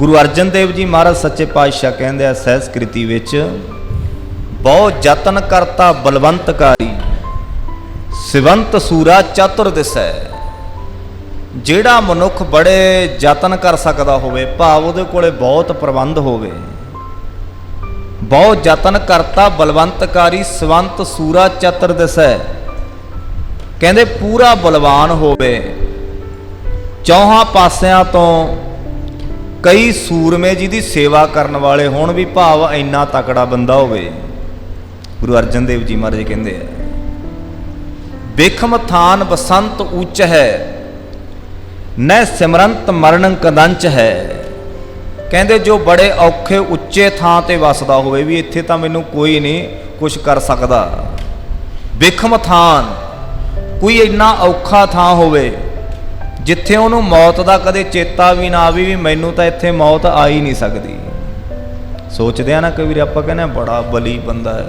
ਗੁਰੂ ਅਰਜਨ ਦੇਵ ਜੀ ਮਹਾਰਾਜ ਸੱਚੇ ਪਾਤਸ਼ਾਹ ਕਹਿੰਦੇ ਆ ਸਹਿਸਕ੍ਰਿਤੀ ਵਿੱਚ, ਬਹੁ ਯਤਨ ਕਰਤਾ ਬਲਵੰਤਕਾਰੀ, ਸਿਵੰਤ ਸੂਰਾ ਚਤੁਰ ਦਿਸੈ। ਜਿਹੜਾ ਮਨੁੱਖ ਬੜੇ ਯਤਨ ਕਰ ਸਕਦਾ ਹੋਵੇ, ਭਾਵ ਉਹਦੇ ਕੋਲੇ ਬਹੁਤ ਪ੍ਰਬੰਧ ਹੋਵੇ। ਬਹੁਤ ਯਤਨ ਕਰਤਾ ਬਲਵੰਤਕਾਰੀ, ਸਵੰਤ ਸੂਰਾ ਚਤੁਰ ਦਿਸੈ। ਕਹਿੰਦੇ ਪੂਰਾ ਬਲਵਾਨ ਹੋਵੇ, ਚੌਹਾਂ ਪਾਸਿਆਂ ਤੋਂ ਕਈ ਸੂਰਮੇ ਜੀ ਦੀ ਸੇਵਾ ਕਰਨ ਵਾਲੇ ਹੋਣ ਵੀ ਭਾਵ ਇੰਨਾ ਤਕੜਾ ਬੰਦਾ ਹੋਵੇ। ਗੁਰੂ ਅਰਜਨ ਦੇਵ ਜੀ ਮਹਾਰਾਜ ਕਹਿੰਦੇ ਆ ਬਿਖਮ ਥਾਨ ਬਸੰਤ ਉੱਚ ਹੈ ਨੈ ਸਿਮਰੰਤ ਮਰਨ ਕਦੰਚ ਹੈ। ਕਹਿੰਦੇ, ਜੋ ਬੜੇ ਔਖੇ ਉੱਚੇ ਥਾਂ ਤੇ ਵਸਦਾ ਹੋਵੇ ਵੀ ਇੱਥੇ ਤਾਂ ਮੈਨੂੰ ਕੋਈ ਨਹੀਂ ਕੁਝ ਕਰ ਸਕਦਾ। ਬਿਖਮ ਥਾਨ ਕੋਈ ਇੰਨਾ ਔਖਾ ਥਾਂ ਹੋਵੇ ਜਿੱਥੇ ਉਹਨੂੰ ਮੌਤ ਦਾ ਕਦੇ ਚੇਤਾ ਵੀ ਨਾ ਆਵੇ ਵੀ ਮੈਨੂੰ ਤਾਂ ਇੱਥੇ ਮੌਤ ਆ ਹੀ ਨਹੀਂ ਸਕਦੀ। ਸੋਚਦੇ ਆ ਨਾ ਕਈ ਵਾਰੀ ਆਪਾਂ ਕਹਿੰਦੇ ਬੜਾ ਬਲੀ ਬੰਦਾ ਹੈ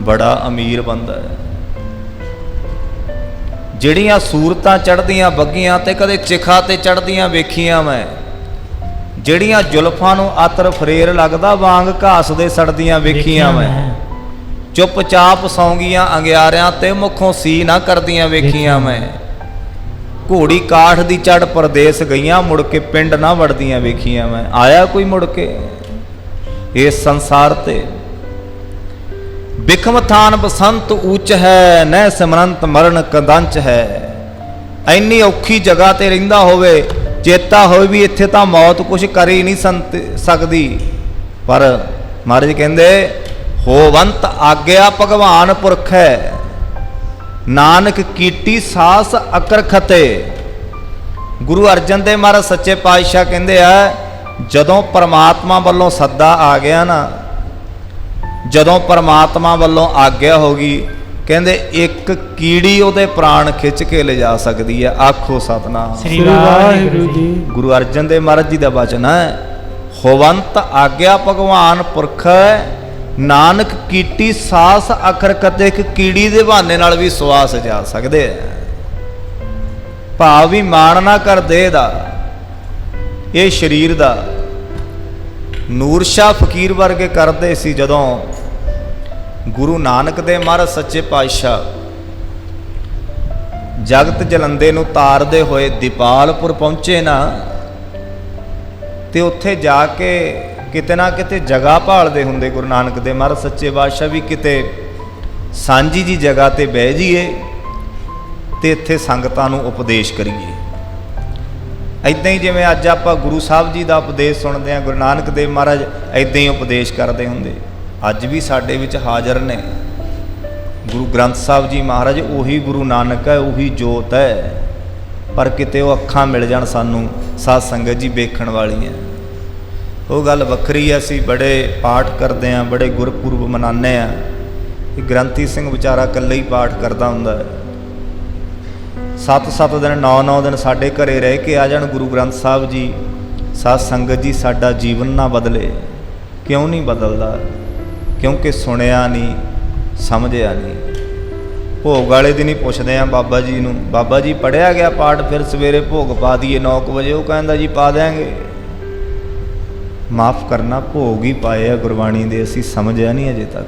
ਬੜਾ ਅਮੀਰ ਬੰਦਾ ਹੈ। ਜਿਹੜੀਆਂ ਸੂਰਤਾਂ ਚੜਦੀਆਂ ਬੱਗੀਆਂ ਤੇ ਕਦੇ ਚਿਖਾ ਤੇ ਚੜਦੀਆਂ ਵੇਖੀਆਂ ਮੈਂ ਜਿਹੜੀਆਂ ਜ਼ੁਲਫਾਂ ਨੂੰ ਅਤਰ ਫਰੇਰ ਲੱਗਦਾ ਵਾਂਗ ਘਾਸ ਦੇ ਸੜਦੀਆਂ ਵੇਖੀਆਂ ਮੈਂ। ਚੁੱਪਚਾਪ ਸੌਂਗੀਆਂ ਅੰਗਿਆਰਿਆਂ ਤੇ ਮੁਖੋਂ ਸੀ ਨਾ ਕਰਦੀਆਂ ਵੇਖੀਆਂ ਮੈਂ। ਘੋੜੀ ਕਾਠ ਦੀ ਚੜ ਪਰਦੇਸ ਗਈਆਂ, ਮੁੜ ਕੇ ਪਿੰਡ ਨਾ ਵੜਦੀਆਂ ਵੇਖੀਆਂ ਮੈਂ। ਆਇਆ ਕੋਈ ਮੁੜ ਕੇ ਇਸ ਸੰਸਾਰ ਤੇ? ਬਿਖਮ ਥਾਨ ਬਸੰਤ ਉੱਚ ਹੈ ਨੈ ਸਿਮਰੰਤ ਮਰਨ ਕਦੰਚ ਹੈ। ਐਨੀ ਔਖੀ ਜਗ੍ਹਾ ਤੇ ਰਹਿੰਦਾ ਹੋਵੇ, ਚੇਤਾ ਹੋਵੇ ਵੀ ਇੱਥੇ ਤਾਂ ਮੌਤ ਕੁਝ ਕਰ ਹੀ ਨਹੀਂ ਸੰਤ ਸਕਦੀ। ਪਰ ਮਹਾਰਾਜ ਕਹਿੰਦੇ, ਹੋਵੰਤ ਆਗਿਆ ਭਗਵਾਨ ਪੁਰਖ ਹੈ। ਨਾਨਕ ਕੀਟੀ ਸਾਸ ਅਕਰ ਖਤੇ। ਗੁਰੂ ਅਰਜਨ ਦੇਵ ਮਹਾਰਾਜ ਸੱਚੇ ਪਾਤਸ਼ਾਹ ਕਹਿੰਦੇ ਆ ਜਦੋਂ ਪਰਮਾਤਮਾ ਵੱਲੋਂ ਸੱਦਾ ਆ ਗਿਆ ਨਾ ਜਦੋਂ ਪਰਮਾਤਮਾ ਵੱਲੋਂ ਆਗਿਆ ਹੋ ਗਈ ਕਹਿੰਦੇ ਇੱਕ ਕੀੜੀ ਉਹਦੇ ਪ੍ਰਾਣ ਖਿੱਚ ਕੇ ਲਿਜਾ ਸਕਦੀ ਹੈ ਆਖੋ ਸਤਨਾਮ। ਸ੍ਰੀ ਵਾਹਿਗੁਰੂ ਜੀ। ਗੁਰੂ ਅਰਜਨ ਦੇਵ ਮਹਾਰਾਜ ਜੀ ਦਾ ਬਚਨ ਹੈ ਹੋਵੰਤ ਆਗਿਆ ਭਗਵਾਨ ਪੁਰਖ ਨਾਨਕ ਕੀਟੀ ਸਾਸ ਅਖਰ ਕਤੇ ਇੱਕ ਕੀੜੀ ਦੇ ਬਹਾਨੇ ਨਾਲ ਵੀ ਸਵਾਸ ਜਾ ਸਕਦੇ ਆ ਭਾਵ ਵੀ ਮਾਣ ਨਾ ਕਰ ਦੇਹ ਦਾ, ਇਹ ਸਰੀਰ ਦਾ। ਨੂਰ ਸ਼ਾਹ ਫਕੀਰ ਵਰਗੇ ਕਰਦੇ ਸੀ ਜਦੋਂ ਗੁਰੂ ਨਾਨਕ ਦੇ ਮਹਾਰਾਜ ਸੱਚੇ ਪਾਤਸ਼ਾਹ ਜਗਤ ਜਲੰਦੇ ਨੂੰ ਤਾਰਦੇ ਹੋਏ ਦੀਪਾਲਪੁਰ ਪਹੁੰਚੇ ਨਾ, ਤੇ ਉੱਥੇ ਜਾ ਕੇ ਕਿਤੇ ਨਾ ਕਿਤੇ ਜਗ੍ਹਾ ਭਾਲਦੇ ਹੁੰਦੇ ਗੁਰੂ ਨਾਨਕ ਦੇ ਮਹਾਰਾਜ, ਸੱਚੇ ਪਾਤਸ਼ਾਹ ਵੀ ਕਿਤੇ ਸਾਂਝੀ ਜੀ ਜਗ੍ਹਾ ਤੇ ਬਹਿ ਜਾਈਏ ਤੇ ਇੱਥੇ ਸੰਗਤਾਂ ਨੂੰ ਉਪਦੇਸ਼ ਕਰੀਏ। ਐਦਾਂ ਹੀ ਜਿਵੇਂ ਅੱਜ ਆਪਾਂ ਗੁਰੂ ਸਾਹਿਬ ਜੀ ਦਾ ਉਪਦੇਸ਼ ਸੁਣਦੇ ਹਾਂ, ਗੁਰੂ ਨਾਨਕ ਦੇਵ ਮਹਾਰਾਜ ਐਦਾਂ ਹੀ ਉਪਦੇਸ਼ ਕਰਦੇ ਹੁੰਦੇ। ਅੱਜ ਵੀ ਸਾਡੇ ਵਿੱਚ ਹਾਜ਼ਰ ਨੇ। ਗੁਰੂ ਗ੍ਰੰਥ ਸਾਹਿਬ ਜੀ ਮਹਾਰਾਜ, ਉਹੀ ਗੁਰੂ ਨਾਨਕ ਹੈ, ਉਹੀ ਜੋਤ ਹੈ। ਪਰ ਕਿਤੇ ਉਹ ਅੱਖਾਂ ਮਿਲ ਜਾਣ ਸਾਨੂੰ, ਸਾਧ ਸੰਗਤ ਜੀ ਵੇਖਣ ਵਾਲੀਆਂ। ਉਹ ਗੱਲ ਵੱਖਰੀ ਹੈ ਅਸੀਂ ਬੜੇ ਪਾਠ ਕਰਦੇ ਆਂ, ਬੜੇ ਗੁਰਪੁਰਬ ਮਨਾਉਂਦੇ ਆਂ। ਇਹ ਗ੍ਰੰਥੀ ਸਿੰਘ ਵਿਚਾਰਾ ਇਕੱਲੇ ਹੀ ਪਾਠ ਕਰਦਾ ਹੁੰਦਾ ਹੈ। ਸੱਤ ਸੱਤ ਦਿਨ, ਨੌ ਨੌ ਦਿਨ ਸਾਡੇ ਘਰੇ ਰਹਿ ਕੇ ਆ ਜਾਣ ਗੁਰੂ ਗ੍ਰੰਥ ਸਾਹਿਬ ਜੀ। ਸਾਧ ਸੰਗਤ ਜੀ, ਸਾਡਾ ਜੀਵਨ ਨਾ ਬਦਲੇ। ਕਿਉਂ ਨਹੀਂ ਬਦਲਦਾ? ਕਿਉਂਕਿ ਸੁਣਿਆ ਨਹੀਂ, ਸਮਝਿਆ ਨਹੀਂ। ਭੋਗ ਵਾਲੇ ਦਿਨ ਹੀ ਪੁੱਛਦੇ ਆ ਬਾਬਾ ਜੀ ਨੂੰ, ਬਾਬਾ ਜੀ ਪੜਿਆ ਗਿਆ ਪਾਠ? ਫਿਰ ਸਵੇਰੇ ਭੋਗ ਪਾ ਦਈਏ 9 ਵਜੇ। ਉਹ ਕਹਿੰਦਾ, ਜੀ, ਪਾ ਦਿਆਂਗੇ। ਮਾਫ ਕਰਨਾ ਭੋਗ ਹੀ ਪਾਏ ਆ ਗੁਰਬਾਣੀ ਦੇ, ਅਸੀਂ ਸਮਝਿਆ ਨਹੀਂ ਅਜੇ ਤੱਕ।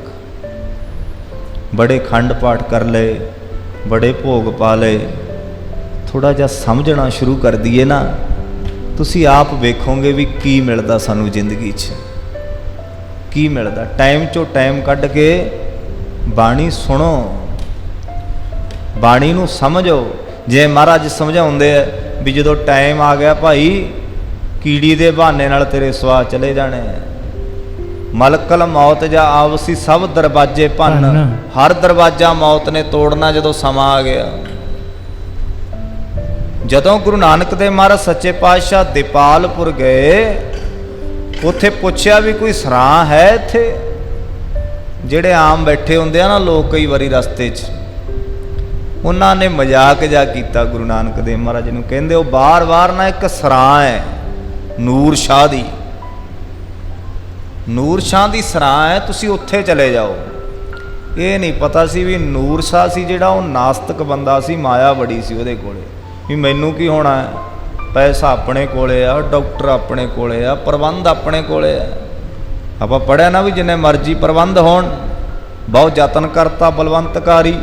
ਬੜੇ ਖੰਡ ਪਾਠ ਕਰ ਲਏ, ਬੜੇ ਭੋਗ ਪਾ ਲਏ। ਥੋੜਾ ਜਿਹਾ ਸਮਝਣਾ ਸ਼ੁਰੂ ਕਰ ਦਈਏ ਨਾ, ਤੁਸੀਂ ਆਪ ਵੇਖੋਗੇ ਵੀ ਕੀ ਮਿਲਦਾ ਸਾਨੂੰ ਜ਼ਿੰਦਗੀ 'ਚ। ਕੀ ਮਿਲਦਾ? ਟਾਈਮ ਚੋਂ ਟਾਈਮ ਕੱਢ ਕੇ ਬਾਣੀ ਸੁਣੋ। ਬਾਣੀ ਨੂੰ ਸਮਝੋ। ਜੇ ਮਹਾਰਾਜ ਸਮਝਾਉਂਦੇ ਆ ਵੀ ਜਦੋਂ ਟਾਈਮ ਆ ਗਿਆ ਭਾਈ ਕੀੜੀ ਦੇ ਬਹਾਨੇ ਨਾਲ ਤੇਰੇ ਸਵਾਸ ਚਲੇ ਜਾਣੇ ਮਲਕਲ ਮੌਤ ਜਾਂ ਆਵਸੀ ਸਭ ਦਰਵਾਜੇ ਭੰਨ। ਭੰਨ। ਹਰ ਦਰਵਾਜ਼ਾ ਮੌਤ ਨੇ ਤੋੜਨਾ ਜਦੋਂ ਸਮਾਂ ਆ ਗਿਆ। ਜਦੋਂ ਗੁਰੂ ਨਾਨਕ ਦੇਵ ਮਹਾਰਾਜ ਸੱਚੇ ਪਾਤਸ਼ਾਹ ਦੀਪਾਲਪੁਰ ਗਏ ਉੱਥੇ ਪੁੱਛਿਆ ਵੀ ਕੋਈ ਸਰਾਂ ਹੈ ਇੱਥੇ? ਜਿਹੜੇ ਆਮ ਬੈਠੇ ਹੁੰਦੇ ਆ ਨਾ ਲੋਕ ਕਈ ਵਾਰੀ ਰਸਤੇ 'ਚ ਉਹਨਾਂ ਨੇ ਮਜ਼ਾਕ ਜਾ ਕੀਤਾ ਗੁਰੂ ਨਾਨਕ ਦੇਵ ਮਹਾਰਾਜ ਨੂੰ। ਕਹਿੰਦੇ ਉਹ ਬਾਰ-ਬਾਰ ਨਾ ਇੱਕ ਸਰਾਂ ਹੈ। ਨੂਰ ਸ਼ਾਹ ਦੀ। ਨੂਰ ਸ਼ਾਹ ਦੀ ਸਰਾਂ ਹੈ, ਤੁਸੀਂ ਉੱਥੇ ਚਲੇ ਜਾਓ। ਇਹ ਨਹੀਂ ਪਤਾ ਸੀ ਵੀ ਨੂਰ ਸ਼ਾਹ ਸੀ ਜਿਹੜਾ ਉਹ ਨਾਸਤਕ ਬੰਦਾ ਸੀ, ਮਾਇਆ ਬੜੀ ਸੀ ਉਹਦੇ ਕੋਲੇ। ਵੀ ਮੈਨੂੰ ਕੀ ਹੋਣਾ ਹੈ? ਪੈਸਾ ਆਪਣੇ ਕੋਲੇ ਆ, ਡਾਕਟਰ ਆਪਣੇ ਕੋਲੇ ਆ, ਪ੍ਰਬੰਧ ਆਪਣੇ ਕੋਲੇ ਆ। ਆਪਾਂ ਪੜਿਆ ਨਾ ਵੀ ਜਿੰਨੇ ਮਰਜ਼ੀ ਪ੍ਰਬੰਧ ਹੋਣ, ਬਹੁਤ ਯਤਨ ਕਰਤਾ ਬਲਵੰਤਕਾਰੀ।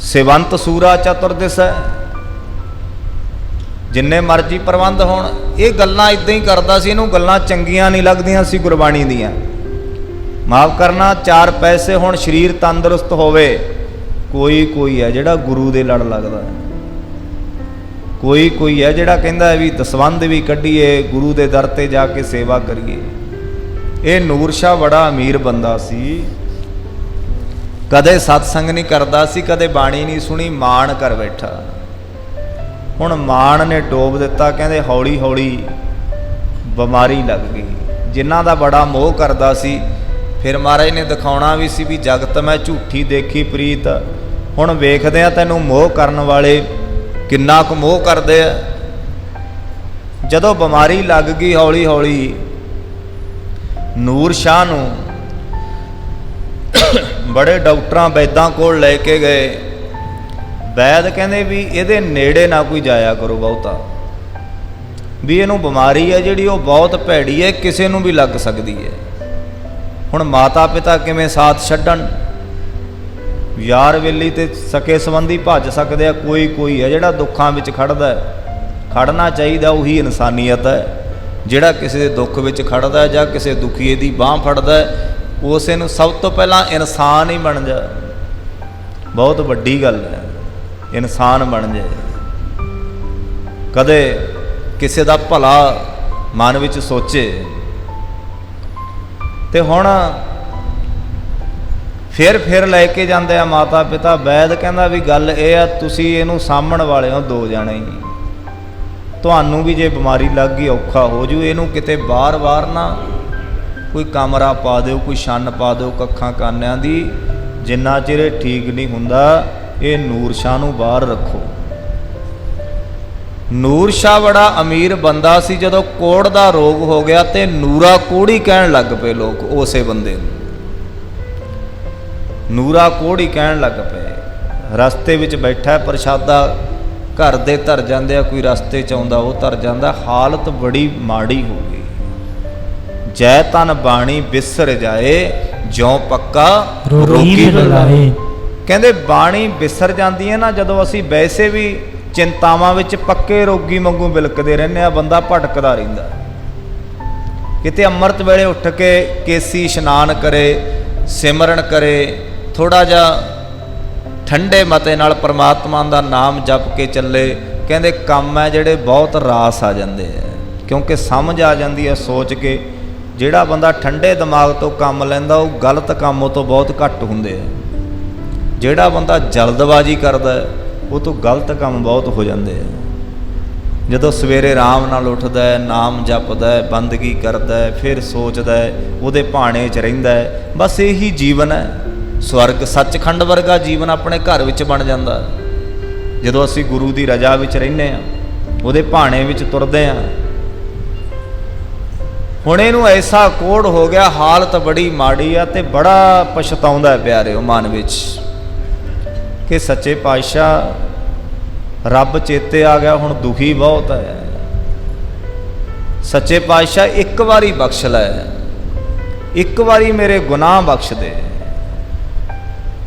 ਸਿਵੰਤ ਸੂਰਾ ਚਤੁਰ ਦਿਸੈ ਜਿੰਨੇ ਮਰਜ਼ੀ ਪ੍ਰਬੰਧ ਹੋਣ, ਇਹ ਗੱਲਾਂ ਇਦਾਂ ਹੀ ਕਰਦਾ ਸੀ, ਇਹਨੂੰ ਗੱਲਾਂ ਚੰਗੀਆਂ ਨਹੀਂ ਲੱਗਦੀਆਂ ਸੀ ਗੁਰਬਾਣੀ ਦੀਆਂ। ਮਾਫ ਕਰਨਾ, ਚਾਰ ਪੈਸੇ ਹੁਣ, ਸਰੀਰ ਤੰਦਰੁਸਤ ਹੋਵੇ, ਕੋਈ ਕੋਈ ਹੈ ਜਿਹੜਾ ਗੁਰੂ ਦੇ ਲੜ ਲੱਗਦਾ ਹੈ। ਕੋਈ ਕੋਈ ਹੈ ਜਿਹੜਾ ਕਹਿੰਦਾ ਵੀ ਦਸਵੰਧ ਵੀ ਕੱਢੀਏ, ਗੁਰੂ ਦੇ ਦਰ ਤੇ ਜਾ ਕੇ ਸੇਵਾ ਕਰੀਏ। ਇਹ ਨੂਰ ਸ਼ਾਹ ਬੜਾ ਅਮੀਰ ਬੰਦਾ ਸੀ। ਕਦੇ ਸਤਸੰਗ ਨਹੀਂ ਕਰਦਾ ਸੀ, ਕਦੇ ਬਾਣੀ ਨਹੀਂ ਸੁਣੀ, ਮਾਣ ਕਰ ਬੈਠਾ। ਹੁਣ ਮਾਣ ਨੇ ਡੋਬ ਦਿੱਤਾ, ਕਹਿੰਦੇ ਹੌਲੀ ਹੌਲੀ ਬਿਮਾਰੀ ਲੱਗ ਗਈ। ਜਿਨ੍ਹਾਂ ਦਾ ਬੜਾ ਮੋਹ ਕਰਦਾ ਸੀ, ਫਿਰ ਮਹਾਰਾਜ ਨੇ ਦਿਖਾਉਣਾ ਵੀ ਸੀ ਵੀ ਜਗਤ ਮੈਂ ਝੂਠੀ ਦੇਖੀ ਪ੍ਰੀਤ। ਹੁਣ ਵੇਖਦੇ ਆ ਤੈਨੂੰ ਮੋਹ ਕਰਨ ਵਾਲੇ ਕਿੰਨਾ ਕੁ ਮੋਹ ਕਰਦੇ ਆ। ਜਦੋਂ ਬਿਮਾਰੀ ਲੱਗ ਗਈ ਹੌਲੀ ਹੌਲੀ, ਨੂਰ ਸ਼ਾਹ ਨੂੰ ਬੜੇ ਡਾਕਟਰਾਂ ਵੈਦਾਂ ਕੋਲ ਲੈ ਕੇ ਗਏ। ਵੈਦ ਕਹਿੰਦੇ ਵੀ ਇਹਦੇ ਨੇੜੇ ਨਾ ਕੋਈ ਜਾਇਆ ਕਰੋ ਬਹੁਤਾ। ਵੀ ਇਹਨੂੰ ਬਿਮਾਰੀ ਹੈ ਜਿਹੜੀ ਉਹ ਬਹੁਤ ਭੈੜੀ ਹੈ, ਕਿਸੇ ਨੂੰ ਵੀ ਲੱਗ ਸਕਦੀ ਹੈ। ਹੁਣ ਮਾਤਾ ਪਿਤਾ ਕਿਵੇਂ ਸਾਥ ਛੱਡਣ? ਯਾਰ ਵੇਲੀ ਤੇ ਸਕੇ ਸੰਬੰਧੀ ਭੱਜ ਸਕਦੇ ਆ, ਕੋਈ ਕੋਈ ਹੈ ਜਿਹੜਾ ਦੁੱਖਾਂ ਵਿੱਚ ਖੜਦਾ ਹੈ। ਖੜਨਾ ਚਾਹੀਦਾ ਉਹੀ ਇਨਸਾਨੀਅਤ ਹੈ, ਜਿਹੜਾ ਕਿਸੇ ਦੇ ਦੁੱਖ ਵਿੱਚ ਖੜਦਾ ਹੈ ਜਾਂ ਕਿਸੇ ਦੁਖੀਏ ਦੀ ਬਾਹ ਫੜਦਾ ਹੈ, ਉਸੇ ਨੂੰ ਸਭ ਤੋਂ ਪਹਿਲਾਂ ਇਨਸਾਨ ਹੀ ਬਣ ਜਾ। ਬਹੁਤ ਵੱਡੀ ਗੱਲ ਹੈ। ਇਨਸਾਨ ਬਣ ਜਾਏ ਕਦੇ ਕਿਸੇ ਦਾ ਭਲਾ ਮਨ ਵਿੱਚ ਸੋਚੇ। ਤੇ ਹੁਣ ਫਿਰ ਫਿਰ ਲੈ ਕੇ ਜਾਂਦੇ ਆ ਮਾਤਾ ਪਿਤਾ ਵੈਦ ਕਹਿੰਦਾ ਵੀ ਗੱਲ ਇਹ ਆ, ਤੁਸੀਂ ਇਹਨੂੰ ਸਾਂਭਣ ਵਾਲੇ ਹੋ ਦੋ ਜਾਣੇ ਹੀ। ਤੁਹਾਨੂੰ ਵੀ ਜੇ ਬਿਮਾਰੀ ਲੱਗ ਗਈ, ਔਖਾ ਹੋ ਜੂ। ਇਹਨੂੰ ਕਿਤੇ ਬਾਰ-ਬਾਰ ਨਾ ਕੋਈ ਕਮਰਾ ਪਾ ਦਿਓ, ਕੋਈ ਛੰਨ ਪਾ ਦਿਓ ਕੱਖਾਂ ਕਾਨਿਆਂ ਦੀ। ਜਿੰਨਾ ਚਿਰ ਇਹ ਠੀਕ ਨਹੀਂ ਹੁੰਦਾ ਇਹ ਨੂਰ ਸ਼ਾਹ ਨੂੰ ਬਾਹਰ ਰੱਖੋ। ਨੂਰ ਸ਼ਾਹ ਬੜਾ ਅਮੀਰ ਬੰਦਾ ਸੀ ਜਦੋਂ ਕੋੜ ਦਾ ਰੋਗ ਹੋ ਗਿਆ ਤੇ ਨੂਰਾ ਕੋੜੀ ਕਹਿਣ ਲੱਗ ਪਏ ਲੋਕ ਉਸੇ ਬੰਦੇ ਨੂੰ। ਨੂਰਾ ਕੋੜੀ ਕਹਿਣ ਲੱਗ ਪਏ। ਰਸਤੇ ਵਿੱਚ ਬੈਠਾ ਪ੍ਰਸ਼ਾਦਾ ਘਰ ਦੇ ਧਰ ਜਾਂਦੇ ਆ ਕੋਈ ਰਸਤੇ ਚ ਆਉਂਦਾ ਉਹ ਧਰ ਜਾਂਦਾ ਹਾਲਤ ਬੜੀ ਮਾੜੀ ਹੋ ਗਈ। ਜੈ ਤਨ ਬਾਣੀ ਬਿਸਰ ਜਾਏ ਜਿਉ ਪੱਕਾ ਰੋਗੀ ਰਲਾਏ। ਕਹਿੰਦੇ ਬਾਣੀ ਵਿਸਰ ਜਾਂਦੀ ਹੈ ਨਾ, ਜਦੋਂ ਅਸੀਂ ਵੈਸੇ ਵੀ ਚਿੰਤਾਵਾਂ ਵਿੱਚ ਪੱਕੇ ਰੋਗੀ ਵਾਂਗੂ ਬਿਲਕਦੇ ਰਹਿੰਦੇ ਆ ਬੰਦਾ ਭਟਕਦਾ ਰਹਿੰਦਾ ਕਿਤੇ ਅੰਮ੍ਰਿਤ ਵੇਲੇ ਉੱਠ ਕੇ ਕੇਸੀ ਇਸ਼ਨਾਨ ਕਰੇ, ਸਿਮਰਨ ਕਰੇ ਥੋੜਾ ਜਿਹਾ ਠੰਡੇ ਮਤੇ ਨਾਲ ਪ੍ਰਮਾਤਮਾ ਦਾ ਨਾਮ ਜਪ ਕੇ ਚੱਲੇ, ਕਹਿੰਦੇ ਕੰਮ ਹੈ ਜਿਹੜੇ ਬਹੁਤ ਰਾਸ ਆ ਜਾਂਦੇ ਆ ਕਿਉਂਕਿ ਸਮਝ ਆ ਜਾਂਦੀ ਹੈ ਸੋਚ ਕੇ, ਜਿਹੜਾ ਬੰਦਾ ਠੰਡੇ ਦਿਮਾਗ ਤੋਂ ਕੰਮ ਲੈਂਦਾ, ਉਹ ਗਲਤ ਕੰਮ ਤੋਂ ਬਹੁਤ ਘੱਟ ਹੁੰਦੇ ਆ ਜਿਹੜਾ ਬੰਦਾ ਜਲਦਬਾਜ਼ੀ ਕਰਦਾ ਹੈ, ਉਹ ਤੋਂ ਗਲਤ ਕੰਮ ਬਹੁਤ ਹੋ ਜਾਂਦੇ ਆ। ਜਦੋਂ ਸਵੇਰੇ ਆਰਾਮ ਨਾਲ ਉੱਠਦਾ ਹੈ ਨਾਮ ਜਪਦਾ ਹੈ ਬੰਦਗੀ ਕਰਦਾ ਹੈ ਫਿਰ ਸੋਚਦਾ ਹੈ ਉਹਦੇ ਭਾਣੇ 'ਚ ਰਹਿੰਦਾ ਹੈ ਬਸ ਇਹੀ ਜੀਵਨ ਹੈ। ਸਵਰਗ ਸੱਚਖੰਡ ਵਰਗਾ ਜੀਵਨ ਆਪਣੇ ਘਰ ਵਿੱਚ ਬਣ ਜਾਂਦਾ। ਜਦੋਂ ਅਸੀਂ ਗੁਰੂ ਦੀ ਰਜਾ ਵਿੱਚ ਰਹਿੰਦੇ ਆ ਉਹਦੇ ਭਾਣੇ ਵਿੱਚ ਤੁਰਦੇ ਆ ਹੁਣ ਇਹਨੂੰ ਐਸਾ ਕੋੜ ਹੋ ਗਿਆ ਹਾਲਤ ਬੜੀ ਮਾੜੀ ਆ ਤੇ ਬੜਾ ਪਛਤਾਉਂਦਾ ਪਿਆਰੇ ਉਹ ਮਨ ਵਿੱਚ। ਕਿ ਸੱਚੇ ਪਾਤਸ਼ਾਹ ਰੱਬ ਚੇਤੇ ਆ ਗਿਆ ਹੁਣ ਦੁਖੀ ਬਹੁਤ ਹੈ। ਸੱਚੇ ਪਾਤਸ਼ਾਹ ਇੱਕ ਵਾਰੀ ਬਖਸ਼ ਲੈ ਇੱਕ ਵਾਰੀ ਮੇਰੇ ਗੁਨਾਹ ਬਖਸ਼ ਦੇ।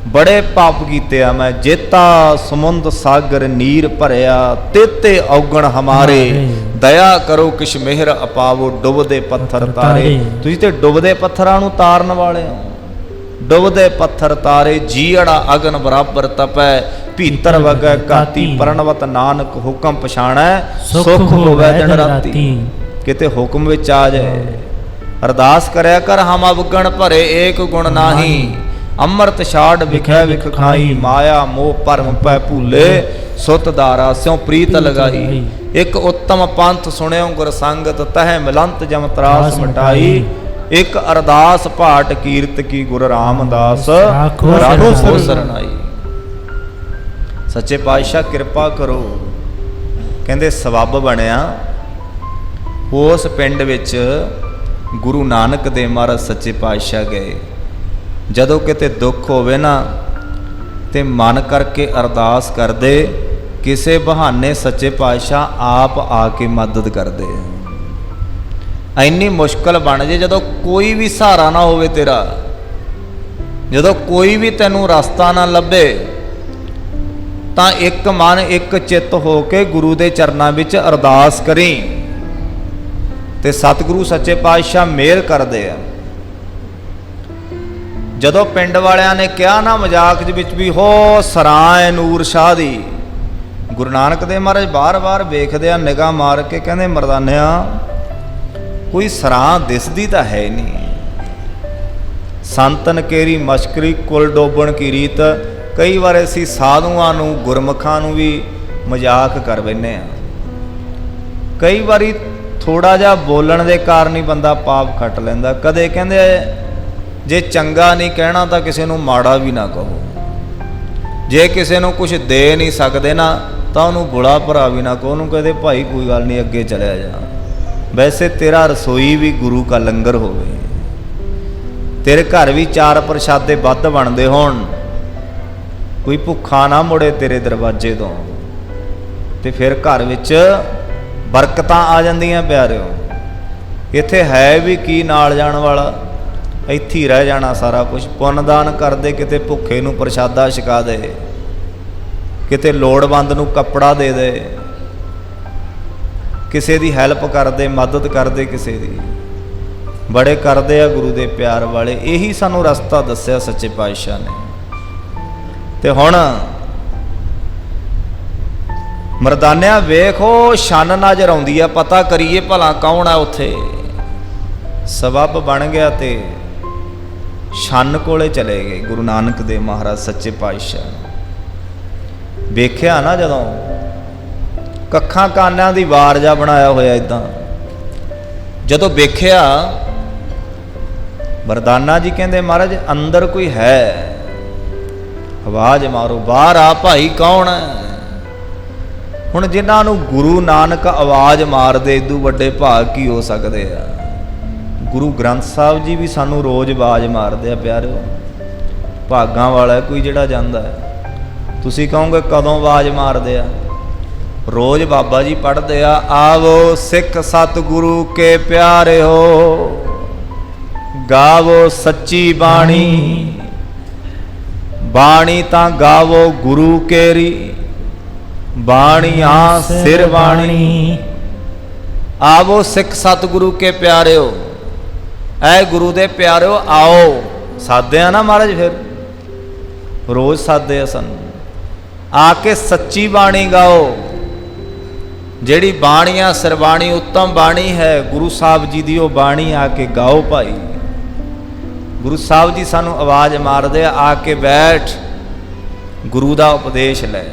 ਬੜੇ ਪਾਪ ਕੀਤੇ ਆ ਮੈਂ ਜੇਤਾ ਸਮੁੰਦ ਸਾਗਰ ਨੀਰ ਭਰਿਆ ਤੇਤੇ ਔਗਣ ਹਮਾਰੇ। ਦਇਆ ਕਰੋ ਕਿਛ ਮਿਹਰ ਅਪਾਵੋ ਡੁੱਬਦੇ ਪੱਥਰ ਤਾਰੇ। ਤੁਸੀਂ ਤੇ ਡੁੱਬਦੇ ਪੱਥਰਾਂ ਨੂੰ ਤਾਰਨ ਵਾਲੇ ਹੋ। ਡੁੱਬਦੇ ਪੱਥਰ ਤਾਰੇ ਜੀੜਾ ਅਗਨ ਬਰਾਬਰ ਤਪੈ। ਭੀਤਰ ਵਗੈ ਕਾਤੀ ਪਰਣਵਤ ਨਾਨਕ ਹੁਕਮ ਪਛਾਣੈ ਸੁਖ ਹੋਵੇ ਦਿਨ ਰਾਤੀ। ਕਿਤੇ ਹੁਕਮ ਵਿੱਚ ਆ ਜਾਏ। ਅਰਦਾਸ ਕਰਿਆ ਕਰ ਹਮ ਅਵਗਣ ਭਰੇ ਏਕ ਗੁਣ ਨਾਹੀ। ਅੰਮ੍ਰਿਤ ਛਾੜ ਵਿਖੈ ਵਿਖ ਖਾਈ। ਮਾਇਆ ਮੋਹ ਭਰਮ ਪੈ ਭੂਲੇ। ਸੁਤ ਦਾਰਾ ਸਿਉ ਪ੍ਰੀਤ ਲਗਾਈ। ਇੱਕ ਉੱਤਮ ਪੰਥ ਸੁਣਿਓ ਗੁਰ ਸੰਗਤ ਤਹਿ ਮਿਲੰਤ ਜਮ ਤਰਾਸ ਮਿਟਾਈ। ਇੱਕ ਅਰਦਾਸ ਭਾਟ ਕੀਰਤ ਕੀ ਗੁਰ ਰਾਮਦਾਸ ਰਾਖੋ ਸਰਨਾਈ। ਸੱਚੇ ਪਾਤਸ਼ਾਹ ਕਿਰਪਾ ਕਰੋ। ਕਹਿੰਦੇ ਸਬੱਬ ਬਣਿਆ। ਉਸ ਪਿੰਡ ਵਿੱਚ ਗੁਰੂ ਨਾਨਕ ਦੇਵ ਮਹਾਰਾਜ ਸੱਚੇ ਪਾਤਸ਼ਾਹ ਗਏ। ਜਦੋਂ ਕਿਤੇ ਦੁੱਖ ਹੋਵੇ ਨਾ ਤੇ ਮਨ ਕਰਕੇ ਅਰਦਾਸ ਕਰਦੇ ਕਿਸੇ ਬਹਾਨੇ ਸੱਚੇ ਪਾਤਸ਼ਾਹ ਆਪ ਆ ਕੇ ਮਦਦ ਕਰਦੇ। ਆ ਇੰਨੀ ਮੁਸ਼ਕਲ ਬਣ ਜੇ ਜਦੋਂ ਕੋਈ ਵੀ ਸਹਾਰਾ ਨਾ ਹੋਵੇ ਤੇਰਾ। ਜਦੋਂ ਕੋਈ ਵੀ ਤੈਨੂੰ ਰਸਤਾ ਨਾ ਲੱਭੇ, ਤਾਂ ਇੱਕ ਮਨ, ਇੱਕ ਚਿੱਤ ਹੋ ਕੇ ਗੁਰੂ ਦੇ ਚਰਨਾਂ ਵਿੱਚ ਅਰਦਾਸ ਕਰੀ। ਤੇ ਸਤਿਗੁਰੂ ਸੱਚੇ ਪਾਤਸ਼ਾਹ ਮਿਹਰ ਕਰਦੇ ਆ। ਜਦੋਂ ਪਿੰਡ ਵਾਲਿਆਂ ਨੇ ਕਿਹਾ ਨਾ ਮਜ਼ਾਕ ਦੇ ਵਿੱਚ ਵੀ, ਹੋ ਸਰਾਏ ਨੂਰ ਸ਼ਾਹ ਦੀ। ਗੁਰੂ ਨਾਨਕ ਦੇਵ ਮਹਾਰਾਜ ਬਾਰ-ਬਾਰ ਵੇਖਦੇ ਆ, ਨਿਗਾਹ ਮਾਰ ਕੇ ਕਹਿੰਦੇ, ਮਰਦਾਨਿਆਂ ਕੋਈ ਸਰਾਂ ਦਿਸਦੀ ਤਾਂ ਹੈ ਨਹੀਂ ਸੰਤਨ ਕੇਰੀ ਮਸ਼ਕਰੀ ਕੁਲ ਡੋਬਣ ਕੀ ਰੀਤ, ਕਈ ਵਾਰ ਅਸੀਂ ਸਾਧੂਆਂ ਨੂੰ, ਗੁਰਮਖਾਂ ਨੂੰ ਵੀ ਮਜ਼ਾਕ ਕਰ ਬੈਨੇ ਆ। ਕਈ ਵਾਰੀ ਥੋੜਾ ਜਿਹਾ ਬੋਲਣ ਦੇ ਕਾਰਨ ਹੀ ਬੰਦਾ ਪਾਪ ਖੱਟ ਲੈਂਦਾ। ਕਦੇ ਕਹਿੰਦੇ ਜੇ ਚੰਗਾ ਨਹੀਂ ਕਹਿਣਾ ਤਾਂ ਕਿਸੇ ਨੂੰ ਮਾੜਾ ਵੀ ਨਾ ਕਹੋ। ਜੇ ਕਿਸੇ ਨੂੰ ਕੁਝ ਦੇ ਨਹੀਂ ਸਕਦੇ ਨਾ, ਤਾਂ ਉਹਨੂੰ ਬੁਲਾ ਭਰਾ ਵੀ ਨਾ ਕਹੋ। ਉਹਨੂੰ ਕਹਦੇ, ਭਾਈ, ਕੋਈ ਗੱਲ ਨਹੀਂ, ਅੱਗੇ ਚਲਿਆ ਜਾ। ਵੈਸੇ ਤੇਰਾ ਰਸੋਈ ਵੀ ਗੁਰੂ ਕਾ ਲੰਗਰ ਹੋਵੇ। ਤੇਰੇ ਘਰ ਵੀ ਚਾਰ ਪ੍ਰਸ਼ਾਦੇ ਵੱਧ ਬਣਦੇ ਹੋਣ। ਕੋਈ ਭੁੱਖਾ ਨਾ ਮੁੜੇ ਤੇਰੇ ਦਰਵਾਜ਼ੇ ਤੋਂ। ਤੇ ਫਿਰ ਘਰ ਵਿੱਚ ਬਰਕਤਾਂ ਆ ਜਾਂਦੀਆਂ ਪਿਆਰਿਓ। ਇੱਥੇ ਹੈ ਵੀ ਕੀ ਨਾਲ ਜਾਣ ਵਾਲਾ? ਇੱਥੇ ਹੀ ਰਹਿ ਜਾਣਾ ਸਾਰਾ ਕੁਝ ਪੁੰਨਦਾਨ ਕਰਦੇ ਕਿਤੇ ਭੁੱਖੇ ਨੂੰ ਪ੍ਰਸ਼ਾਦਾ ਛਕਾ ਦੇ। ਕਿਤੇ ਲੋੜਵੰਦ ਨੂੰ ਕੱਪੜਾ ਦੇ ਦੇ। ਕਿਸੇ ਦੀ ਹੈਲਪ ਕਰਦੇ, ਮਦਦ ਕਰਦੇ ਕਿਸੇ ਦੀ। ਬੜੇ ਕਰਦੇ ਆ ਗੁਰੂ ਦੇ ਪਿਆਰ ਵਾਲੇ। ਇਹੀ ਸਾਨੂੰ ਰਸਤਾ ਦੱਸਿਆ ਸੱਚੇ ਪਾਤਸ਼ਾਹ ਨੇ। ਤੇ ਹੁਣ ਮਰਦਾਨਿਆਂ ਵੇਖੋ ਛਨ ਨਜ਼ਰ ਆਉਂਦੀ ਆ, ਪਤਾ ਕਰੀਏ ਭਲਾ ਕੌਣ ਆ ਉੱਥੇ। ਸਬਬ ਬਣ ਗਿਆ ਤੇ ਛੰਨ ਕੋਲੇ ਚਲੇ ਗਏ। ਗੁਰੂ ਨਾਨਕ ਦੇਵ ਮਹਾਰਾਜ ਸੱਚੇ ਪਾਤਸ਼ਾਹ ਵੇਖਿਆ ਨਾ ਜਦੋਂ ਕੱਖਾਂ ਕਾਨਾਂ ਦੀ ਵਾਰ ਜਾ ਬਣਾਇਆ ਹੋਇਆ ਇਦਾਂ ਜਦੋਂ ਵੇਖਿਆ, ਵਰਦਾਨਾ ਜੀ ਕਹਿੰਦੇ, ਮਹਾਰਾਜ, ਅੰਦਰ ਕੋਈ ਹੈ? ਆਵਾਜ਼ ਮਾਰੋ, ਬਾਹਰ ਆ ਭਾਈ ਕੌਣ ਹੈ? ਹੁਣ ਜਿਨ੍ਹਾਂ ਨੂੰ ਗੁਰੂ ਨਾਨਕ ਆਵਾਜ਼ ਮਾਰਦੇ ਇਦੂ ਵੱਡੇ ਭਾਗ ਕੀ ਹੋ ਸਕਦੇ ਆ? ਗੁਰੂ ਗ੍ਰੰਥ ਸਾਹਿਬ ਜੀ ਵੀ ਸਾਨੂੰ ਰੋਜ਼ ਆਵਾਜ਼ ਮਾਰਦੇ ਆ, ਪਿਆਰਿਓ। ਭਾਗਾਂ ਵਾਲਾ ਕੋਈ ਜਿਹੜਾ ਜਾਂਦਾ ਤੁਸੀਂ ਕਹੋਗੇ, ਕਦੋਂ ਆਵਾਜ਼ ਮਾਰਦੇ ਆ? ਰੋਜ਼ ਬਾਬਾ ਜੀ ਪੜ੍ਹਦੇ ਆ, ਆਵੋ ਸਿੱਖ ਸਤਿਗੁਰੂ ਕੇ ਪਿਆਰਿਓ। ਗਾਵੋ ਸੱਚੀ ਬਾਣੀ। ਬਾਣੀ ਤਾਂ ਗਾਵੋ ਗੁਰੂ ਕੇਰੀ। ਬਾਣੀ ਆ ਸਿਰ ਬਾਣੀ। ਆਵੋ ਸਿੱਖ ਸਤਿਗੁਰੂ ਕੇ ਪਿਆਰਿਓ। ਐ ਗੁਰੂ ਦੇ ਪਿਆਰਿਓ, ਆਓ। ਸਾਦੇ ਆ ਨਾ ਮਹਾਰਾਜ ਫਿਰ? ਰੋਜ਼ ਸਾਦੇ ਆ ਸਾਨੂੰ। ਆ ਕੇ ਸੱਚੀ ਬਾਣੀ ਗਾਓ। ਜਿਹੜੀ ਬਾਣੀਆਂ ਸਰਬਾਣੀ ਉੱਤਮ ਬਾਣੀ ਹੈ, ਗੁਰੂ ਸਾਹਿਬ ਜੀ ਦੀ ਉਹ ਬਾਣੀ ਆ ਕੇ ਗਾਓ ਭਾਈ। ਗੁਰੂ ਸਾਹਿਬ ਜੀ ਸਾਨੂੰ ਆਵਾਜ਼ ਮਾਰਦੇ ਆ ਆ ਕੇ ਬੈਠ, ਗੁਰੂ ਦਾ ਉਪਦੇਸ਼ ਲੈ।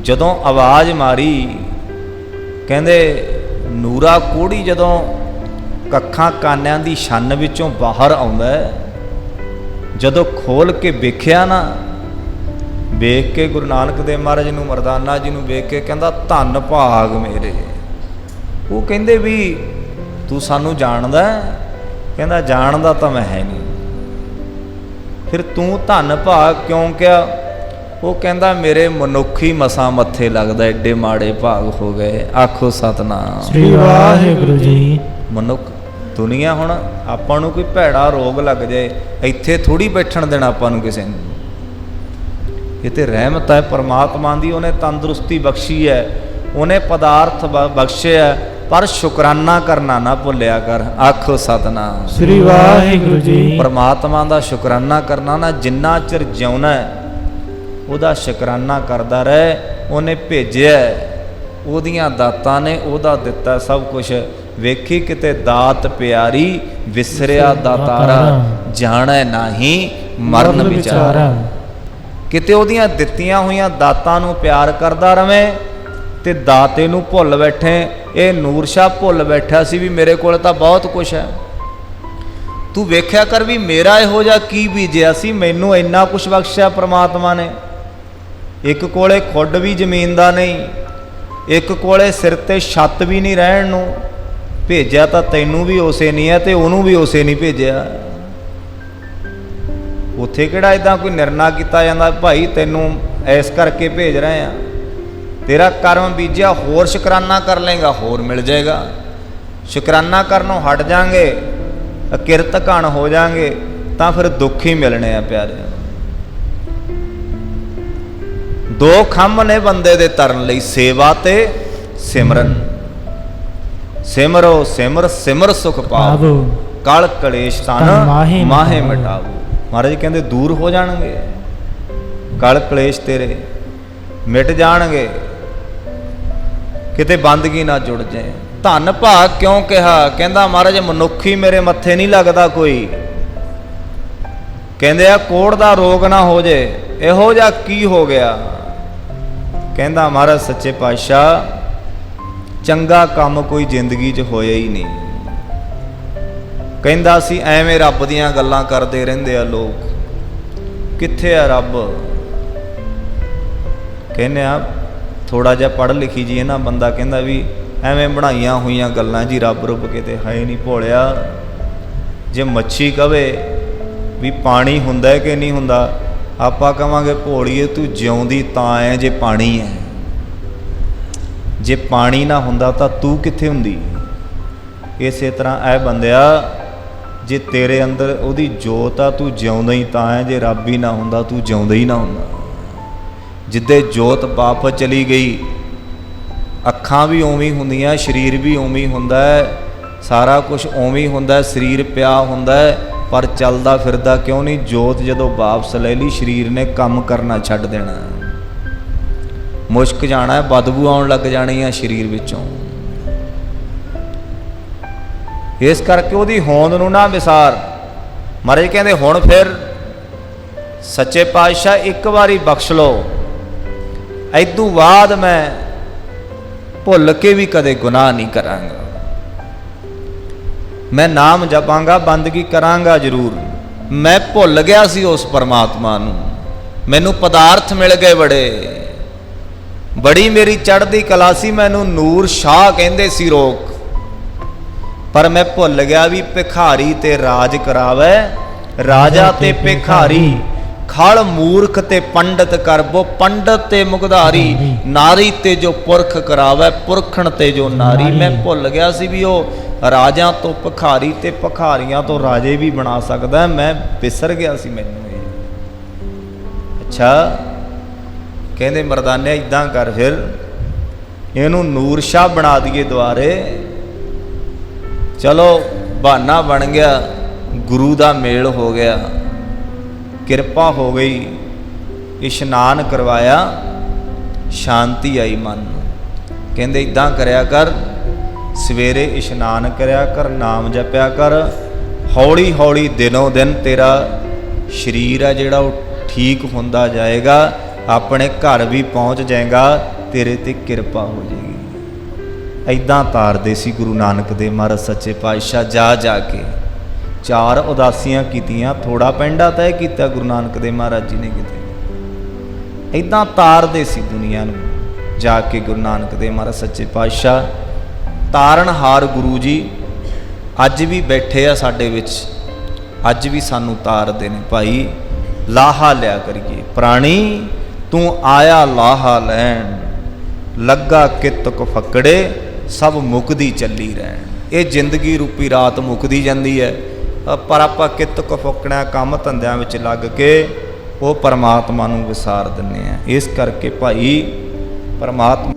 ਜਦੋਂ ਆਵਾਜ਼ ਮਾਰੀ, ਕਹਿੰਦੇ, ਨੂਰਾ ਕੋੜੀ ਜਦੋਂ ਕੱਖਾਂ ਕਾਨਿਆਂ ਦੀ ਛੰਨ ਵਿੱਚੋਂ ਬਾਹਰ ਆਉਂਦਾ ਜਦੋਂ ਖੋਲ ਕੇ ਵੇਖਿਆ ਨਾ ਵੇਖ ਕੇ ਗੁਰੂ ਨਾਨਕ ਦੇਵ ਮਹਾਰਾਜ ਨੂੰ ਮਰਦਾਨਾ ਜੀ ਨੂੰ ਵੇਖ ਕੇ ਕਹਿੰਦਾ ਧੰਨ ਭਾਗ ਮੇਰੇ। ਉਹ ਕਹਿੰਦੇ ਵੀ ਤੂੰ ਸਾਨੂੰ ਜਾਣਦਾ? ਕਹਿੰਦਾ ਜਾਣਦਾ ਤਾਂ ਮੈਂ ਹੈ ਨਹੀਂ। ਫਿਰ ਤੂੰ ਧੰਨ ਭਾਗ ਕਿਉਂ ਕਿਹਾ ਉਹ ਕਹਿੰਦਾ ਮੇਰੇ ਮਨੁੱਖੀ ਮਸਾਂ ਮੱਥੇ ਲੱਗਦਾ ਐਡੇ ਮਾੜੇ ਭਾਗ ਹੋ ਗਏ। ਆਖੋ ਸਤਨਾਮ। ਸ੍ਰੀ ਵਾਹਿਗੁਰੂ ਜੀ। ਮਨੁੱਖ ਦੁਨੀਆ ਹੁਣ ਆਪਾਂ ਨੂੰ ਕੋਈ ਭੈੜਾ ਰੋਗ ਲੱਗ ਜਾਏ ਇੱਥੇ ਥੋੜੀ ਬੈਠਣ ਦੇਣਾ ਆਪਾਂ ਨੂੰ ਕਿਸੇ ਨੂੰ। ਇਹ ਤੇ ਰਹਿਮਤ ਹੈ ਪਰਮਾਤਮਾ ਦੀ ਉਹਨੇ ਤੰਦਰੁਸਤੀ ਬਖਸ਼ੀ ਹੈ ਉਹਨੇ ਪਦਾਰਥ ਬਖਸ਼ਿਆ ਹੈ, ਪਰ ਸ਼ੁਕਰਾਨਾ ਕਰਨਾ ਨਾ ਭੁੱਲਿਆ ਕਰ ਆਖੋ ਸਤਨਾਮ। ਸ੍ਰੀ ਵਾਹਿਗੁਰੂ ਜੀ। ਪਰਮਾਤਮਾ ਦਾ ਸ਼ੁਕਰਾਨਾ ਕਰਨਾ ਨਾ ਜਿੰਨਾ ਚਿਰ ਜਿਉਣਾ ਹੈ, ਉਹਦਾ ਸ਼ੁਕਰਾਨਾ ਕਰਦਾ ਰਹੇ ਉਹਨੇ ਭੇਜਿਆ ਉਹਦੀਆਂ ਦਾਤਾਂ ਨੇ ਉਹਦਾ ਦਿੱਤਾ ਸਭ ਕੁਝ ਵੇਖੀ ਕਿਤੇ ਦਾਤ ਪਿਆਰੀ ਵਿਸਰਿਆ ਦਾਤਾਰਾ ਜਾਣੈ ਨਾਹੀ ਮਰਨ ਵਿਚਾਰਾ। ਕਿਤੇ ਉਹਦੀਆਂ ਦਿੱਤੀਆਂ ਹੋਈਆਂ ਦਾਤਾਂ ਨੂੰ ਪਿਆਰ ਕਰਦਾ ਰਵੇਂ ਤੇ ਦਾਤੇ ਨੂੰ ਭੁੱਲ ਬੈਠੇ। ਇਹ ਨੂਰ ਸ਼ਾਹ ਭੁੱਲ ਬੈਠਾ ਸੀ ਵੀ ਮੇਰੇ ਕੋਲ ਤਾਂ ਬਹੁਤ ਕੁਝ ਹੈ। ਤੂੰ ਵੇਖਿਆ ਕਰ ਵੀ ਮੇਰਾ ਇਹੋ ਜਿਹਾ ਕੀ ਬੀਜਿਆ ਸੀ? ਮੈਨੂੰ ਇੰਨਾ ਕੁਝ ਬਖਸ਼ਿਆ ਪ੍ਰਮਾਤਮਾ ਨੇ। ਇੱਕ ਕੋਲੇ ਖੁੱਡ ਵੀ ਜ਼ਮੀਨ ਦਾ ਨਹੀਂ, ਇੱਕ ਕੋਲੇ ਸਿਰ ਤੇ ਛੱਤ ਵੀ ਨਹੀਂ ਰਹਿਣ ਨੂੰ। ਭੇਜਿਆ ਤਾਂ ਤੈਨੂੰ ਵੀ ਉਸੇ ਨਹੀਂ ਹੈ ਤੇ ਉਹਨੂੰ ਵੀ ਉਸੇ ਨਹੀਂ ਭੇਜਿਆ। ਉੱਥੇ ਕਿਹੜਾ ਇਦਾਂ ਕੋਈ ਨਿਰਣਾ ਕੀਤਾ ਜਾਂਦਾ ਭਾਈ ਤੈਨੂੰ ਐਸ ਕਰਕੇ ਭੇਜ ਰਹੇ ਆ। ਤੇਰਾ ਕਰਮ ਬੀਜਿਆ ਹੋਰ ਸ਼ੁਕਰਾਨਾ ਕਰ ਲੇਗਾ ਹੋਰ ਮਿਲ ਜਾਏਗਾ। ਸ਼ੁਕਰਾਨਾ ਕਰਨੋਂ ਹਟ ਜਾਾਂਗੇ ਅਕਿਰਤ ਘਣ ਹੋ ਜਾਾਂਗੇ ਤਾਂ ਫਿਰ ਦੁੱਖ ਹੀ ਮਿਲਣੇ ਆ ਪਿਆਰਿਆਂ ਦੋ ਖੰਮ ਨੇ ਬੰਦੇ ਦੇ ਤਰਨ ਲਈ ਸੇਵਾ ਤੇ ਸਿਮਰਨ। ਸਿਮਰੋ ਸਿਮਰ ਸਿਮਰ ਸੁਖ ਪਾਵੋ। ਕਲ ਕਲੇਸ਼ ਤਨ ਮਾਹੇ ਮਿਟਾਵੋ। ਮਹਾਰਾਜ ਕਹਿੰਦੇ ਦੂਰ ਹੋ ਜਾਣਗੇ। ਕਲ ਕਲੇਸ਼ ਤੇਰੇ ਮਿਟ ਜਾਣਗੇ। ਕਿਤੇ ਬੰਦਗੀ ਨਾ ਜੁੜ ਜਾਏ ਧੰਨ ਭਾਗ ਕਿਉਂ ਕਿਹਾ? ਕਹਿੰਦਾ ਮਹਾਰਾਜ, ਮਨੁੱਖੀ ਮੇਰੇ ਮੱਥੇ ਨਹੀਂ ਲੱਗਦਾ ਕੋਈ। ਕਹਿੰਦੇ ਆ, ਕੋੜ ਦਾ ਰੋਗ ਨਾ ਹੋ ਜੇ। ਇਹੋ ਜਿਹਾ ਕੀ ਹੋ ਗਿਆ? ਕਹਿੰਦਾ ਮਹਾਰਾਜ, ਸੱਚੇ ਪਾਤਸ਼ਾਹ, ਚੰਗਾ ਕੰਮ ਕੋਈ ਜ਼ਿੰਦਗੀ 'ਚ ਹੋਇਆ ਹੀ ਨਹੀਂ। ਕਹਿੰਦਾ ਸੀ, ਐਵੇਂ ਰੱਬ ਦੀਆਂ ਗੱਲਾਂ ਕਰਦੇ ਰਹਿੰਦੇ ਆ ਲੋਕ। ਕਿੱਥੇ ਆ ਰੱਬ? ਕਹਿੰਦੇ ਆ ਥੋੜਾ ਜਿਹਾ ਪੜ੍ਹ ਲਿਖੀ ਜੀ ਨਾ ਬੰਦਾ ਕਹਿੰਦਾ ਵੀ ਐਵੇਂ ਬਣਾਈਆਂ ਹੋਈਆਂ ਗੱਲਾਂ ਜੀ, ਰੱਬ ਰੁੱਬ ਕਿਤੇ ਹੈ ਨਹੀਂ ਭੋਲਿਆ। ਜੇ ਮੱਛੀ ਕਵੇ ਵੀ ਪਾਣੀ ਹੁੰਦਾ ਕਿ ਨਹੀਂ ਹੁੰਦਾ, ਆਪਾਂ ਕਵਾਂਗੇ, ਭੋਲੀਏ, ਤੂੰ ਜਿਉਂਦੀ ਤਾਂ ਐ ਜੇ ਪਾਣੀ ਹੈ ਜੇ ਪਾਣੀ ਨਾ ਹੁੰਦਾ ਤਾਂ ਤੂੰ ਕਿੱਥੇ ਹੁੰਦੀ? ਇਸੇ ਤਰ੍ਹਾਂ ਐ ਬੰਦਿਆ ਜੇ ਤੇਰੇ ਅੰਦਰ ਉਹਦੀ ਜੋਤ ਆ, ਤੂੰ ਜਿਉਂਦਾ ਹੀ ਤਾਂ ਹੈ, ਜੇ ਰੱਬ ਹੀ ਨਾ ਹੁੰਦਾ, ਤੂੰ ਜਿਉਂਦਾ ਹੀ ਨਾ ਹੁੰਦਾ। ਜਿੱਦੇ ਜੋਤ ਵਾਪਸ ਚਲੀ ਗਈ, ਅੱਖਾਂ ਵੀ ਉਵੇਂ ਹੁੰਦੀਆਂ, ਸਰੀਰ ਵੀ ਉਵੇਂ ਹੁੰਦਾ ਹੈ, ਸਾਰਾ ਕੁਝ ਉਵੇਂ ਹੀ ਹੁੰਦਾ ਸਰੀਰ ਪਿਆ ਹੁੰਦਾ ਪਰ ਚੱਲਦਾ ਫਿਰਦਾ ਕਿਉਂ ਨਹੀਂ? ਜੋਤ ਜਦੋਂ ਵਾਪਸ ਲੈ ਲਈ, ਸਰੀਰ ਨੇ ਕੰਮ ਕਰਨਾ ਛੱਡ ਦੇਣਾ। ਮੁਸ਼ਕ ਜਾਣਾ ਬਦਬੂ ਆਉਣ ਲੱਗ ਜਾਣੀ ਆ ਸਰੀਰ ਵਿੱਚੋਂ। ਇਸ ਕਰਕੇ ਉਹਦੀ ਹੋਂਦ ਨੂੰ ਨਾ ਵਿਸਾਰ। ਮਹਾਰਾਜ ਕਹਿੰਦੇ, ਹੁਣ ਫਿਰ ਸੱਚੇ ਪਾਤਸ਼ਾਹ ਇੱਕ ਵਾਰੀ ਬਖਸ਼ ਲਓ। ਐਦੂ ਬਾਅਦ ਮੈਂ ਭੁੱਲ ਕੇ ਵੀ ਕਦੇ ਗੁਨਾਹ ਨਹੀਂ ਕਰਾਂਗਾ। ਮੈਂ ਨਾਮ ਜਪਾਂਗਾ, ਬੰਦਗੀ ਕਰਾਂਗਾ ਜ਼ਰੂਰ। ਮੈਂ ਭੁੱਲ ਗਿਆ ਸੀ ਉਸ ਪਰਮਾਤਮਾ ਨੂੰ। ਮੈਨੂੰ ਪਦਾਰਥ ਮਿਲ ਗਏ ਬੜੇ। ਬੜੀ ਮੇਰੀ ਚੜ੍ਹਦੀ ਕਲਾ ਸੀ, ਮੈਨੂੰ ਨੂਰ ਸ਼ਾਹ ਕਹਿੰਦੇ ਸੀ ਰੋਕ। ਪਰ ਮੈਂ ਭੁੱਲ ਗਿਆ ਵੀ ਭਿਖਾਰੀ ਤੇ ਰਾਜ ਕਰਾਵੇ ਰਾਜਾ ਤੇ ਭਿਖਾਰੀ। ਖਲ ਮੂਰਖ ਤੇ ਪੰਡਤ ਕਰਬੋ ਪੰਡਤ ਤੇ ਮੁਗਧਾਰੀ। ਨਾਰੀ ਤੇ ਜੋ ਪੁਰਖ ਕਰਾਵੇ ਪੁਰਖਣ ਤੇ ਜੋ ਨਾਰੀ। ਮੈਂ ਭੁੱਲ ਗਿਆ ਸੀ ਵੀ ਉਹ ਰਾਜਾਂ ਤੋਂ ਭਿਖਾਰੀ ਤੇ ਭਿਖਾਰੀਆਂ ਤੋਂ ਰਾਜੇ ਵੀ ਬਣਾ ਸਕਦਾ। ਮੈਂ ਵਿਸਰ ਗਿਆ ਸੀ ਮੈਨੂੰ ਇਹ। ਅੱਛਾ ਕਹਿੰਦੇ ਮਰਦਾਨੇ ਇਦਾਂ ਕਰ ਫਿਰ। ਇਹਨੂੰ ਨੂਰ ਸ਼ਾਹ ਬਣਾ ਦਈਏ ਦੁਆਰੇ। ਚਲੋ, ਬਹਾਨਾ ਬਣ ਗਿਆ, ਗੁਰੂ ਦਾ ਮੇਲ ਹੋ ਗਿਆ। ਕਿਰਪਾ ਹੋ ਗਈ, ਇਸ਼ਨਾਨ ਕਰਵਾਇਆ, ਸ਼ਾਂਤੀ ਆਈ ਮਨ ਨੂੰ। ਕਹਿੰਦੇ, ਇਦਾਂ ਕਰਿਆ ਕਰ, ਸਵੇਰੇ ਇਸ਼ਨਾਨ ਕਰਿਆ ਕਰ, ਨਾਮ ਜਪਿਆ ਕਰ ਹੌਲੀ ਹੌਲੀ ਦਿਨੋਂ ਦਿਨ ਤੇਰਾ ਸਰੀਰ ਆ ਜਿਹੜਾ, ਉਹ ਠੀਕ ਹੁੰਦਾ ਜਾਏਗਾ, ਆਪਣੇ ਘਰ ਵੀ ਪਹੁੰਚ ਜਾਏਗਾ, ਤੇਰੇ ਤੇ ਕਿਰਪਾ ਹੋ ਜਾਏਗੀ। ਐਦਾਂ ਤਾਰਦੇ ਸੀ ਗੁਰੂ ਨਾਨਕ ਦੇ ਮਹਾਰਾਜ ਸੱਚੇ ਪਾਤਸ਼ਾਹ, ਜਾ ਜਾ ਕੇ। ਚਾਰ ਉਦਾਸੀਆਂ ਕੀਤੀਆਂ ਥੋੜਾ ਪੈਂਡਾ ਤੈਅ ਕੀਤਾ ਗੁਰੂ ਨਾਨਕ ਦੇ ਮਹਾਰਾਜ ਜੀ ਨੇ ਕਿਤੇ ਐਦਾਂ ਤਾਰਦੇ ਸੀ ਦੁਨੀਆ ਨੂੰ, ਜਾ ਕੇ ਗੁਰੂ ਨਾਨਕ ਦੇ ਮਹਾਰਾਜ ਸੱਚੇ ਪਾਤਸ਼ਾਹ। ਤਾਰਨਹਾਰ ਗੁਰੂ ਜੀ, ਅੱਜ ਵੀ ਬੈਠੇ ਆ ਸਾਡੇ ਵਿੱਚ। ਅੱਜ ਵੀ ਸਾਨੂੰ ਤਾਰਦੇ ਨੇ, ਭਾਈ, ਲਾਹਾ ਲਿਆ ਕਰੀਏ। ਪ੍ਰਾਣੀ, ਤੂੰ ਆਇਆ ਲਾਹਾ ਲੈਣ, ਲੱਗਾ ਕਿਤ ਕੋ ਫਕੜੇ ਸਭ ਮੁਕਦੀ ਚੱਲੀ ਰਹਿਣ। ਇਹ ਜ਼ਿੰਦਗੀ ਰੂਪੀ ਰਾਤ ਮੁਕਦੀ ਜਾਂਦੀ ਹੈ। ਪਰ ਆਪਾਂ ਕਿਤ ਕੋ ਫੁਕਣਾ, ਕੰਮ ਧੰਦਿਆਂ ਵਿੱਚ ਲੱਗ ਕੇ ਉਹ ਪਰਮਾਤਮਾ ਨੂੰ ਵਿਸਾਰ ਦਿੰਨੇ ਆ ਇਸ ਕਰਕੇ ਭਾਈ ਪਰਮਾਤਮਾ